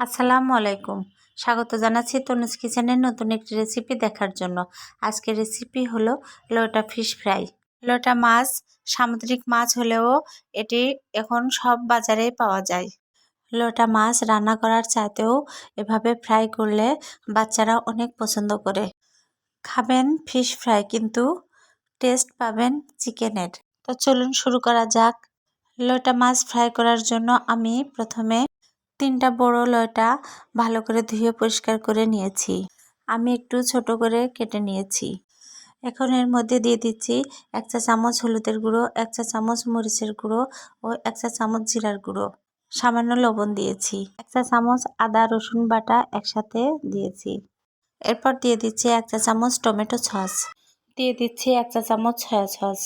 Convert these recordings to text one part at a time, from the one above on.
আসসালামু আলাইকুম। স্বাগত জানাচ্ছি তনুজ কিচেনের নতুন একটি রেসিপি দেখার জন্য। আজকের রেসিপি হলো লোটা ফিশ ফ্রাই লোটা মাছ, সামুদ্রিক মাছ হলেও এটি এখন সব বাজারেই পাওয়া যায়। লোটা মাছ রান্না করার চাইতেও এভাবে ফ্রাই করলে বাচ্চারা অনেক পছন্দ করে। খাবেন ফিশ ফ্রাই কিন্তু টেস্ট পাবেন চিকেনের তো চলুন শুরু করা যাক। লোটা মাছ ফ্রাই করার জন্য আমি প্রথমে তিনটা বড় লয়টা ভালো করে ধুয়ে পরিষ্কার করে নিয়েছি। আমি একটু ছোট করে কেটে নিয়েছি। এখন এর মধ্যে দিয়ে দিচ্ছি এক চা চামচ হলুদের গুঁড়ো, এক চা চামচ মরিচের গুঁড়ো ও এক চা চামচ জিরার গুঁড়ো। সামান্য লবণ দিয়েছি। এক চা চামচ আদা, রসুন বাটা একসাথে দিয়েছি। এরপর দিয়ে দিচ্ছি এক চা চামচ টমেটো সস। দিয়ে দিচ্ছি এক চা চামচ সয়া সস।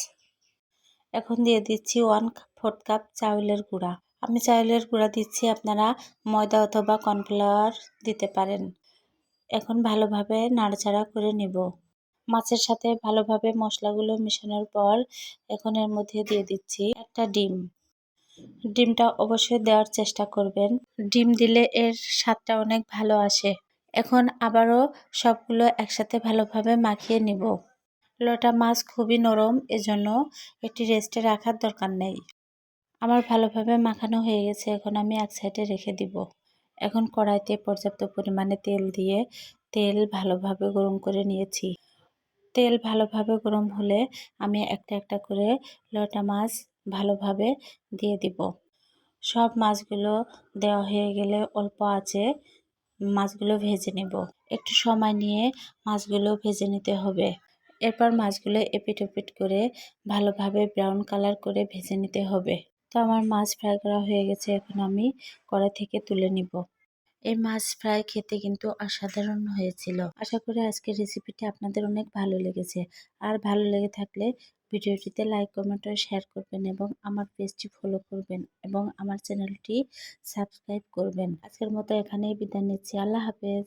এখন দিয়ে দিচ্ছি ওয়ান ফোর্থ কাপ চাউলের গুঁড়া। আমি চাউলের গুঁড়া দিচ্ছি, আপনারা ময়দা অথবা কর্নফ্লাওয়ার দিতে পারেন। এখন ভালোভাবে নাড়াচাড়া করে নিব। মাছের সাথে ভালোভাবে মশলাগুলো মেশানোর পর এখন এর মধ্যে দিয়ে দিচ্ছি একটা ডিম। ডিমটা অবশ্যই দেওয়ার চেষ্টা করবেন। ডিম দিলে এর স্বাদটা অনেক ভালো আসে। এখন আবারও সবগুলো একসাথে ভালোভাবে মাখিয়ে নিব। লোটা মাছ খুবই নরম, এজন্য এটি রেস্টে রাখার দরকার নেই। আমার ভালোভাবে মাখানো হয়ে গেছে, এখন আমি এক সাইডে রেখে দিব। এখন কড়াইতে পর্যাপ্ত পরিমাণে তেল দিয়ে তেল ভালোভাবে গরম করে নিয়েছি। তেল ভালোভাবে গরম হলে আমি একটা একটা করে লটা মাছ ভালোভাবে দিয়ে দিব। সব মাছগুলো দেওয়া হয়ে গেলে অল্প আছে মাছগুলো ভেজে নেব। একটু সময় নিয়ে মাছগুলো ভেজে নিতে হবে। এরপর মাছগুলো এপিট ওপিট করে ভালোভাবে ব্রাউন কালার করে ভেজে নিতে হবে। তো আমার মাছ ফ্রাই করা হয়ে গেছে, এখন আমি কড়াই থেকে তুলে নিব। এই মাছ ফ্রাই খেতে কিন্তু অসাধারণ হয়েছিল। আশা করি আজকের রেসিপিটি আপনাদের অনেক ভালো লেগেছে। আর ভালো লেগে থাকলে ভিডিওটিতে লাইক, কমেন্ট ও শেয়ার করবেন এবং আমার পেজটি ফলো করবেন এবং আমার চ্যানেলটি সাবস্ক্রাইব করবেন। আজকের মতো এখানেই বিদায় নিচ্ছি। আল্লাহ হাফেজ।